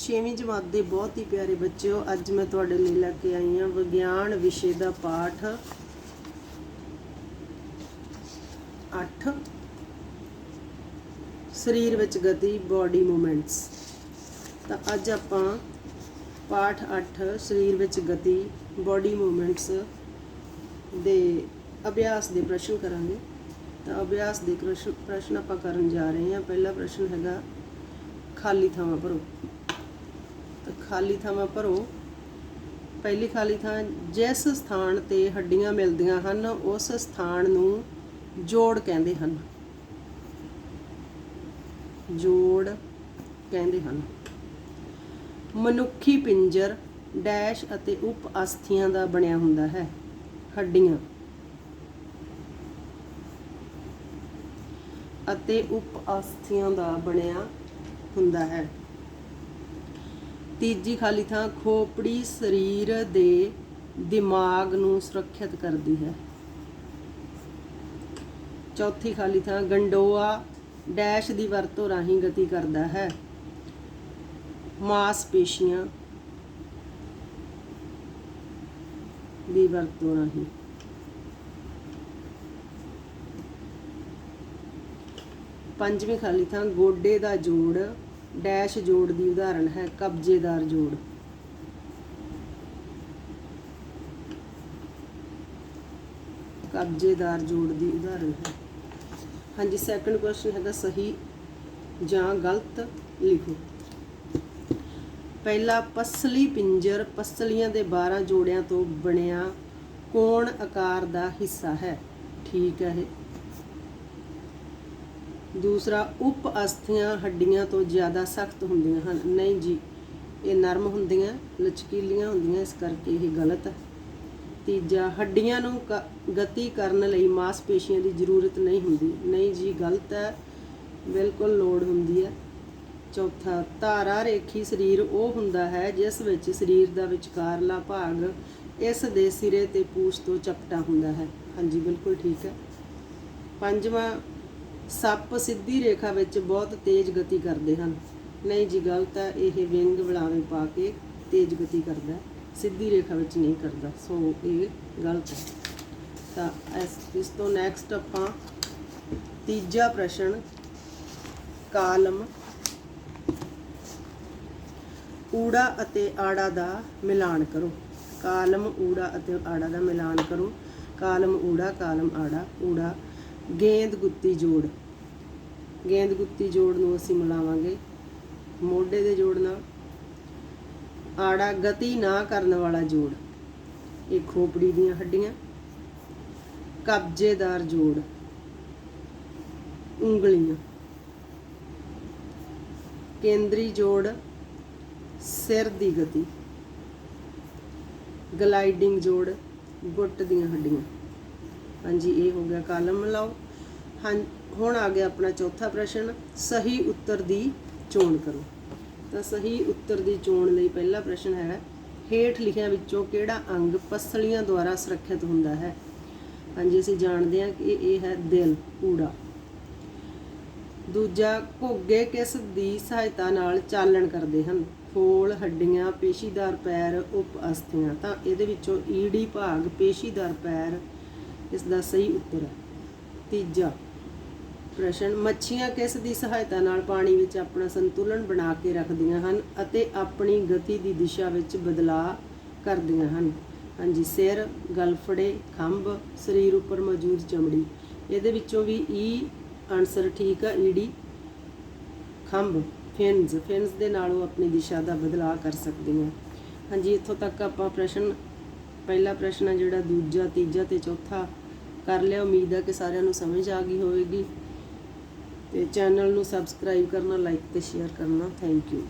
ਛੇਵੀਂ ਜਮਾਤ ਦੇ ਬਹੁਤ ਹੀ ਪਿਆਰੇ ਬੱਚਿਓ, ਅੱਜ ਮੈਂ ਤੁਹਾਡੇ ਲਈ ਲੈ ਕੇ ਆਈ ਹਾਂ ਵਿਗਿਆਨ ਵਿਸ਼ੇ ਦਾ ਪਾਠ। 8 ਸਰੀਰ ਵਿੱਚ ਗਤੀ ਬਾਡੀ ਮੂਵਮੈਂਟਸ ਤਾਂ ਅੱਜ ਆਪਾਂ ਪਾਠ 8 ਸਰੀਰ ਵਿੱਚ ਗਤੀ ਬਾਡੀ ਮੂਵਮੈਂਟਸ ਦੇ ਅਭਿਆਸ ਦੇ ਪ੍ਰਸ਼ਨ ਕਰਾਂਗੇ। ਤਾਂ ਅਭਿਆਸ ਦੇ ਪ੍ਰਸ਼ਨ ਪ੍ਰਸ਼ਨ ਆਪਾਂ ਕਰਨ ਜਾ ਰਹੇ ਹਾਂ। ਪਹਿਲਾ ਪ੍ਰਸ਼ਨ ਹੈਗਾ, ਖਾਲੀ ਥਾਵਾਂ ਭਰੋ। ਖਾਲੀ ਥਾਵਾਂ ਭਰੋ। ਪਹਿਲੀ ਖਾਲੀ ਥਾਂ ਜਿਸ ਸਥਾਨ ਤੇ ਹੱਡੀਆਂ ਮਿਲਦੀਆਂ ਹਨ, ਉਸ ਸਥਾਨ ਨੂੰ ਜੋੜ ਕਹਿੰਦੇ ਹਨ। ਜੋੜ ਕਹਿੰਦੇ ਹਨ। ਮਨੁੱਖੀ ਪਿੰਜਰ ਡੈਸ਼ ਅਤੇ ਉਪ ਅਸਥੀਆਂ ਦਾ ਬਣਿਆ ਹੁੰਦਾ ਹੈ। ਹੱਡੀਆਂ ਅਤੇ ਉਪ ਅਸਥੀਆਂ ਦਾ ਬਣਿਆ ਹੁੰਦਾ ਹੈ। ਤੀਜੀ ਖਾਲੀ ਥਾਂ ਖੋਪੜੀ ਸਰੀਰ ਦੇ ਦਿਮਾਗ ਨੂੰ ਸੁਰੱਖਿਅਤ ਕਰਦੀ ਹੈ। ਚੌਥੀ ਖਾਲੀ ਥਾਂ ਗੰਡੋਆ ਡੈਸ਼ ਦੀ ਵਰਤੋਂ ਰਾਹੀਂ ਗਤੀ ਕਰਦਾ ਹੈ। ਮਾਸਪੇਸ਼ੀਆਂ ਦੀ ਵਰਤੋਂ ਰਾਹੀਂ। ਪੰਜਵੀਂ ਖਾਲੀ ਥਾਂ ਗੋਡੇ ਦਾ ਜੋੜ ਡੈਸ਼ ਜੋੜ ਦੀ ਉਦਾਹਰਣ ਹੈ, ਕਬਜ਼ੇਦਾਰ ਜੋੜ। ਕਬਜ਼ੇਦਾਰ ਜੋੜ ਦੀ ਉਦਾਹਰਣ ਹੈ। ਹਾਂਜੀ ਸੈਕੰਡ ਕੁਐਸਚਨ ਹੈਗਾ ਸਹੀ ਜਾਂ ਗਲਤ ਲਿਖੋ। ਪਹਿਲਾ, ਪਸਲੀ ਪਿੰਜਰ ਪਸਲੀਆਂ ਦੇ 12 ਜੋੜਿਆਂ ਤੋਂ ਬਣਿਆ ਕੋਣ ਆਕਾਰ ਦਾ ਹਿੱਸਾ ਹੈ? ਠੀਕ ਹੈ ਇਹ। ਦੂਸਰਾ, ਉਪ ਅਸਥੀਆਂ ਹੱਡੀਆਂ ਤੋਂ ਜ਼ਿਆਦਾ ਸਖਤ ਹੁੰਦੀਆਂ ਹਨ। ਨਹੀਂ ਜੀ, ਇਹ ਨਰਮ ਹੁੰਦੀਆਂ, ਲਚਕੀਲੀਆਂ ਹੁੰਦੀਆਂ, ਇਸ ਕਰਕੇ ਇਹ ਗਲਤ ਹੈ। ਤੀਜਾ, ਹੱਡੀਆਂ ਨੂੰ ਕ- ਗਤੀ ਕਰਨ ਲਈ ਮਾਸਪੇਸ਼ੀਆਂ ਦੀ ਜ਼ਰੂਰਤ ਨਹੀਂ ਹੁੰਦੀ। ਨਹੀਂ ਜੀ, ਗਲਤ ਹੈ। ਬਿਲਕੁਲ ਲੋੜ ਹੁੰਦੀ ਹੈ। ਚੌਥਾ, ਧਾਰਾ ਰੇਖੀ ਸਰੀਰ ਉਹ ਹੁੰਦਾ ਹੈ ਜਿਸ ਵਿੱਚ ਸਰੀਰ ਦਾ ਵਿਚਕਾਰਲਾ ਭਾਗ ਇਸ ਦੇ ਸਿਰੇ ਤੇ ਪੂਛ ਤੋਂ ਚਪਟਾ ਹੁੰਦਾ ਹੈ। ਹਾਂਜੀ, ਬਿਲਕੁਲ ਠੀਕ ਹੈ। ਪੰਜਵਾਂ ਸੱਪ ਸਿੱਧੀ ਰੇਖਾ ਵਿੱਚ ਬਹੁਤ ਤੇਜ਼ ਗਤੀ ਕਰਦੇ ਹਨ। ਨਹੀਂ ਜੀ, ਗਲਤ ਹੈ, ਇਹ ਵਿੰਗ ਵਿਲਾਵੇਂ ਪਾ ਕੇ ਤੇਜ਼ ਗਤੀ ਕਰਦਾ ਸਿੱਧੀ ਰੇਖਾ ਵਿੱਚ ਨਹੀਂ ਕਰਦਾ। ਸੋ ਇਹ ਗਲਤ ਹੈ। ਤਾਂ ਇਸ ਇਸ ਤੋਂ ਨੈਕਸਟ ਆਪਾਂ ਤੀਜਾ ਪ੍ਰਸ਼ਨ, ਕਾਲਮ ਊੜਾ ਅਤੇ ਆੜਾ ਦਾ ਮਿਲਾਨ ਕਰੋ। ਕਾਲਮ ਊੜਾ ਅਤੇ ਆੜਾ ਦਾ ਮਿਲਾਨ ਕਰੋ। ਕਾਲਮ ਊੜਾ, ਕਾਲਮ ਆੜਾ, ਊੜਾ ਗੇਂਦ ਗੁੱਤੀ ਜੋੜ। ਗੇਂਦ ਗੁੱਤੀ ਜੋੜ ਨੂੰ ਅਸੀਂ ਮਿਲਾਵਾਂਗੇ ਮੋਢੇ ਦੇ ਜੋੜ ਨਾਲ। ਆੜਾ ਗਤੀ ਨਾ ਕਰਨ ਵਾਲਾ ਜੋੜ। ਇਹ ਖੋਪੜੀ ਦੀਆਂ ਹੱਡੀਆਂ। ਕਬਜ਼ੇਦਾਰ ਜੋੜ। ਉਂਗਲੀਆਂ। ਕੇਂਦਰੀ ਜੋੜ ਸਿਰ ਦੀ ਗਤੀ। ਗਲਾਈਡਿੰਗ ਜੋੜ ਗੁੱਟ ਦੀਆਂ ਹੱਡੀਆਂ। ਹਾਂਜੀ, ਇਹ ਹੋ ਗਿਆ ਕਾਲਮ ਮਿਲਾਓ ਹਾਂ, ਹੁਣ ਆ ਗਿਆ ਆਪਣਾ ਚੌਥਾ ਪ੍ਰਸ਼ਨ, ਸਹੀ ਉੱਤਰ ਦੀ ਚੋਣ ਕਰੋ। ਤਾਂ ਸਹੀ ਉੱਤਰ ਦੀ ਚੋਣ ਲਈ ਪਹਿਲਾ ਪ੍ਰਸ਼ਨ ਹੈ, ਹੇਠ ਲਿਖਿਆਂ ਵਿੱਚੋਂ ਕਿਹੜਾ ਅੰਗ ਪਸਲੀਆਂ ਦੁਆਰਾ ਸੁਰੱਖਿਅਤ ਹੁੰਦਾ ਹੈ? ਹਾਂਜੀ, ਅਸੀਂ ਜਾਣਦੇ ਹਾਂ ਕਿ ਇਹ ਹੈ ਦਿਲ ਊੜਾ ਦੂਜਾ, ਘੋਗੇ ਕਿਸ ਦੀ ਸਹਾਇਤਾ ਨਾਲ ਚਾਲਣ ਕਰਦੇ ਹਨ? ਫੋਲ ਹੱਡੀਆਂ, ਪੇਸ਼ੀਦਾਰ ਪੈਰ, ਉਪ ਅਸਥੀਆਂ। ਤਾਂ ਇਹਦੇ ਵਿੱਚੋਂ ਈੜੀ ਭਾਗ, ਪੇਸ਼ੀਦਾਰ ਪੈਰ ਇਸ ਦਾ ਸਹੀ ਉੱਤਰ ਹੈ? ਤੀਜਾ, ਪ੍ਰਸ਼ਨ, ਮੱਛੀਆਂ ਕਿਸ ਦੀ ਸਹਾਇਤਾ ਨਾਲ ਪਾਣੀ ਵਿੱਚ ਆਪਣਾ ਸੰਤੁਲਨ ਬਣਾ ਕੇ ਰੱਖਦੀਆਂ ਹਨ ਅਤੇ ਆਪਣੀ ਗਤੀ ਦੀ ਦਿਸ਼ਾ ਵਿੱਚ ਬਦਲਾਅ ਕਰਦੀਆਂ ਹਨ? ਹਾਂਜੀ, ਸਿਰ ਗਲਫੜੇ ਖੰਭ, ਸਰੀਰ ਉੱਪਰ ਮੌਜੂਦ ਚਮੜੀ। ਇਹਦੇ ਵਿੱਚੋਂ ਵੀ e ਈ ਆਨਸਰ ਠੀਕ ਆ ਈਡੀ ਖੰਭ ਫਿਨਸ ਫਿਨਸ ਦੇ ਨਾਲ ਉਹ ਆਪਣੀ ਦਿਸ਼ਾ ਦਾ ਬਦਲਾਅ ਕਰ ਸਕਦੀਆਂ। ਹਾਂਜੀ, ਇੱਥੋਂ ਤੱਕ ਆਪਾਂ ਪ੍ਰਸ਼ਨ, ਪਹਿਲਾ ਪ੍ਰਸ਼ਨ ਆ ਜਿਹੜਾ ਦੂਜਾ, ਤੀਜਾ ਤੇ ਚੌਥਾ ਕਰ ਲਿਆ। ਉਮੀਦ ਹੈ ਕਿ ਸਾਰਿਆਂ ਨੂੰ ਸਮਝ ਆ ਗਈ ਹੋਵੇਗੀ। ਤੇ ਚੈਨਲ ਨੂੰ ਸਬਸਕ੍ਰਾਈਬ ਕਰਨਾ ਲਾਈਕ ਤੇ ਸ਼ੇਅਰ ਕਰਨਾ। Thank you